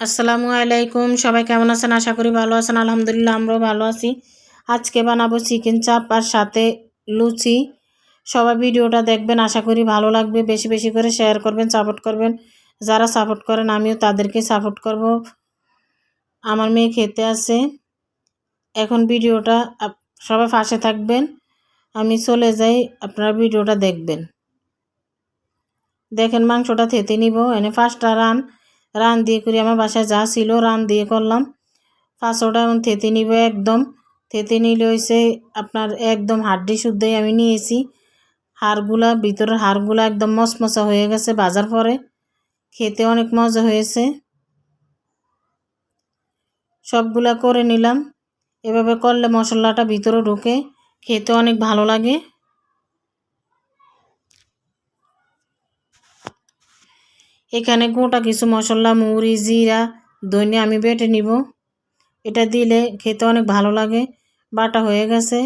আসসালামু আলাইকুম। সবাই কেমন আছেন? আশা করি ভালো আছেন। আলহামদুলিল্লাহ, আমরাও ভালো আছি। আজকে বানাবো চিকেন চাপ আর সাথে লুচি। সবাই ভিডিওটা দেখবেন, আশা করি ভালো লাগবে। বেশি বেশি করে শেয়ার করবেন সাপোর্ট করবেন। যারা সাপোর্ট করেন, আমিও তাদেরকে সাপোর্ট করব। আমার মেয়ে খেতে আছে। এখন ভিডিওটা সবাই পাশে থাকবেন। আমি চলে যাই, আপনারা ভিডিওটা দেখবেন। দেখেন, মাংসটা থেতে নিব। এনে ফার্স্টটা রান রান দিয়ে করি, আমার বাসায় যা ছিল রান দিয়ে করলাম। পাঁচশোটা এখন থেতে নিব একদম। থেতে নিলে হয়েছে আপনার একদম হাড্ডি শুদ্ধই আমি নিয়েছি। হাড়গুলা, ভিতরের হাড়গুলা একদম মশমশা হয়ে গেছে বাজার পরে। খেতে অনেক মজা হয়েছে। সবগুলা করে নিলাম। এভাবে করলে মশলাটা ভিতরে ঢুকে খেতে অনেক ভালো লাগে। এখানে গোটা কিছু মশলা মুড়ি জিরা দইনে আমি বেটে নিব। এটা দিলে খেতে অনেক ভালো লাগে। বাটা হয়ে গেছে।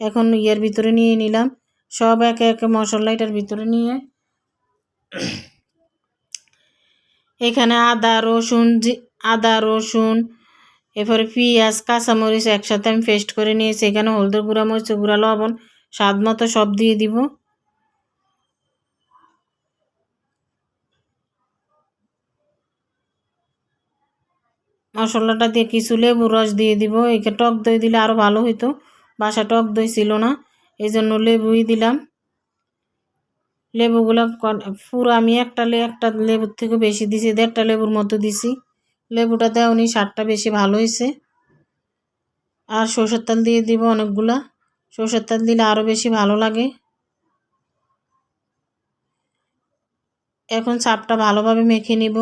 এখন ইয়ের ভিতরে নিয়ে নিলাম। সব একে একে মশলা এটার ভিতরে নিয়ে। এখানে আদা, রসুন আদা, রসুন, এরপরে পেঁয়াজ, কাঁচামরিচ একসাথে আমি পেস্ট করে নিয়েছি। এখানে হলদের গুঁড়া মরিচ গুঁড়া, লবণ, স্বাদ মতো সব দিয়ে দিব। মশলাটা দিয়ে কিছু লেবু রস দিয়ে দিব। একে টক দই দিলে আরও ভালো হইতো। বাসা টক দই ছিল না এই জন্য লেবুই দিলাম। লেবুগুলো পুরো আমি একটা একটা লেবুর থেকে বেশি দিছি, দেড়টা লেবুর মতো দিছি। লেবুটা দেওনি, স্বাদটা বেশি ভালো হয়েছে আর সরষের তেল দিয়ে দিব অনেকগুলা। সরষের তেল দিলে আরও বেশি ভালো লাগে। এখন চাপটা ভালোভাবে মেখে নিব।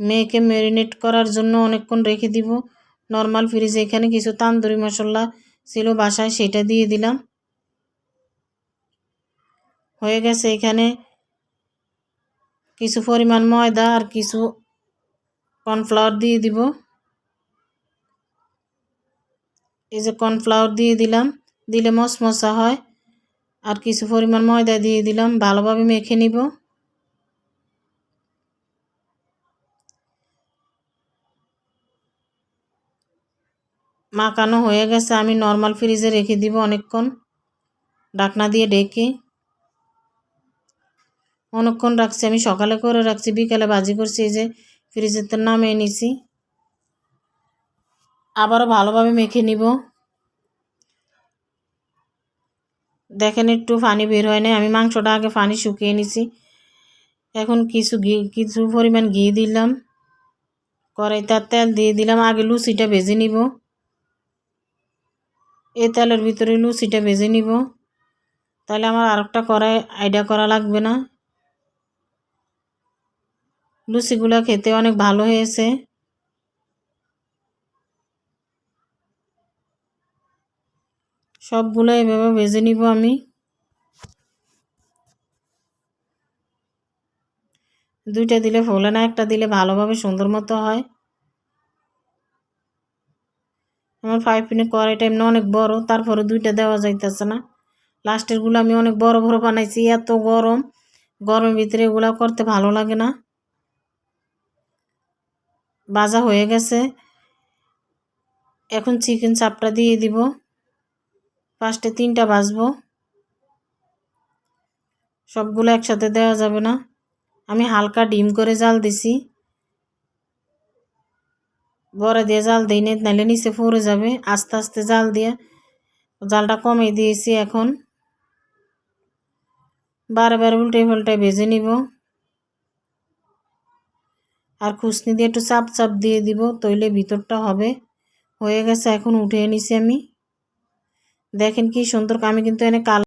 মেয়েকে ম্যারিনেট করার জন্য অনেকক্ষণ রেখে দিব। নর্মাল ফ্রিজে এখানে কিছু তান্দুরি মশলা ছিল, বাসায় সেটা দিয়ে দিলাম। হয়ে গেছে এখানে কিছু পরিমাণ ময়দা আর কিছু কর্নফ্লাওয়ার দিয়ে দিব। এই যে কর্নফ্লাওয়ার দিয়ে দিলাম, দিলে মশমশা হয়। আর কিছু পরিমাণ ময়দা দিয়ে দিলাম, ভালোভাবে মেখে নিব। মাখানো হয়ে গেছে, আমি নর্মাল ফ্রিজে রেখে দিব অনেকক্ষণ। ডাকনা দিয়ে ডেকে। অনেকক্ষণ রাখছি, আমি সকালে করে রাখছি, বিকালে বাজি করছি, এই যে ফ্রিজের তো নামে নিছি। আবারও ভালোভাবে মেখে নিব। দেখেন, একটু পানি বের হয় না আমি মাংসটা আগে পানি শুকিয়ে নিছি। এখন কিছু ঘি, কিছু পরিমাণ ঘি দিলাম। কড়াইতে তেল দিয়ে দিলাম, আগে লুচিটা ভেজে নিব। এই তেলের ভিতরে লুচিটা ভেজে নিব। তাহলে আমার আরেকটা কড়াই আইডিয়া করা লাগবে না। লুচিগুলো খেতে অনেক ভালো হয়েছে। সবগুলো এভাবে ভেজে নিব আমি। দুইটা দিলে ফোলে না একটা দিলে ভালোভাবে সুন্দর মতো হয়। আমার ফাইভ পিনে কড়াইটা এমনি অনেক বড় তারপরে দুইটা দেওয়া যাইতেছে না। লাস্টেরগুলো আমি অনেক বড় বড় বানাইছি, এত গরম। গরমের ভিতরে এগুলো করতে ভালো লাগে না। বাজা হয়ে গেছে। এখন চিকেন চাপটা দিয়ে দিব। ফার্স্টে তিনটা বাজবো সবগুলো একসাথে দেওয়া যাবে না। আমি হালকা ডিম করে জাল দিছি। বড় দিয়ে জাল দিই, নেই নাহলে নিচে পড়ে যাবে। আস্তে আস্তে জাল দিয়ে জালটা কমে দিয়েছি এখন। বারে বারে উল্টে পাল্টে ভেজে নিব। আর খুসনি দিয়ে একটু চাপ চাপ দিয়ে দিব, তৈলে ভিতরটা হবে। হয়ে গেছে, এখন উঠে নিছি আমি। দেখেন কি সুন্দর, আমি কিন্তু এনে কাল